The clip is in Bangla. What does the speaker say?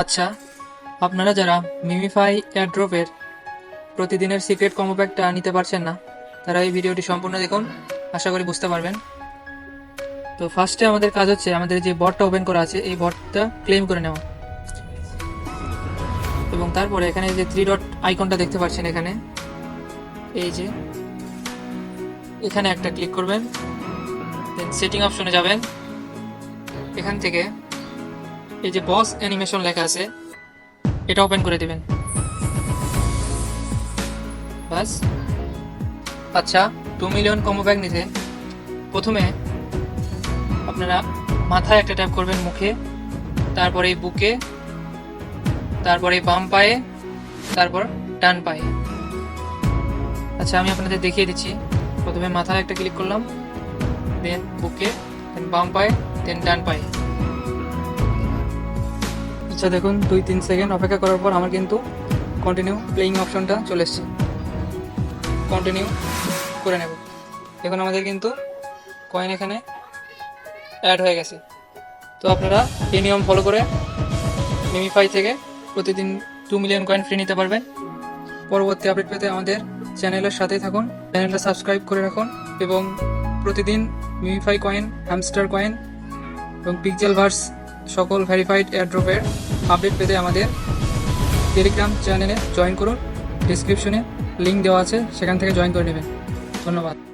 আচ্ছা আপনারা যারা মিমিফাই এয়ারড্রপের প্রতিদিনের সিক্রেট কম্বো নিতে পারছেন না, তারা এই ভিডিওটি সম্পূর্ণ দেখুন, আশা করি বুঝতে পারবেন। তো ফার্স্টে আমাদের কাজ হচ্ছে, আমাদের যে বটটা ওপেন করা আছে, এই বটটা ক্লেম করে নেওয়া। এবং তারপরে এখানে যে থ্রি ডট আইকনটা দেখতে পাচ্ছেন এখানে, এই যে, এখানে একটা ক্লিক করবেন দেন সেটিং অপশনে যাবেন। এখান থেকে এই যে বস অ্যানিমেশন লেখা আছে, এটা ওপেন করে দিবেন। বাস। আচ্ছা টু মিলিয়ন কম্বো ব্যাগ নিতে। প্রথমে আপনারা মাথায় একটা ট্যাপ করবেন মুখে, তারপরে এই বুকে, তারপরে বাম পায়ে, তারপর ডান পায়ে। আচ্ছা আমি আপনাদের দেখিয়ে দিচ্ছি। প্রথমে মাথায় একটা ক্লিক করলাম দেন বুকে দেন বাম পায়ে দেন ডান পায়ে। আচ্ছা দেখুন, দুই, তিন সেকেন্ড অপেক্ষা করার পর আমার কিন্তু কন্টিনিউ প্লেইং অপশনটা চলে এসছে। কন্টিনিউ করে নেব। দেখুন, আমাদের কিন্তু কয়েন এখানে অ্যাড হয়ে গেছে। তো আপনারা এই নিয়ম ফলো করে মিমিফাই থেকে প্রতিদিন টু মিলিয়ন কয়েন ফ্রি নিতে পারবেন। পরবর্তী আপডেট পেতে আমাদের চ্যানেলের সাথেই থাকুন। চ্যানেলটা সাবস্ক্রাইব করে রাখুন এবং প্রতিদিন মিমিফাই কয়েন হ্যামস্টার কয়েন এবং পিকজেল ভার্স সকল ভেরিফাইড এয়ারড্রপের আপডেট পেতে আমাদের টেলিগ্রাম চ্যানেলে জয়েন করুন। ডিসক্রিপশনে লিঙ্ক দেওয়া আছে, সেখান থেকে জয়েন করে নেবেন। ধন্যবাদ।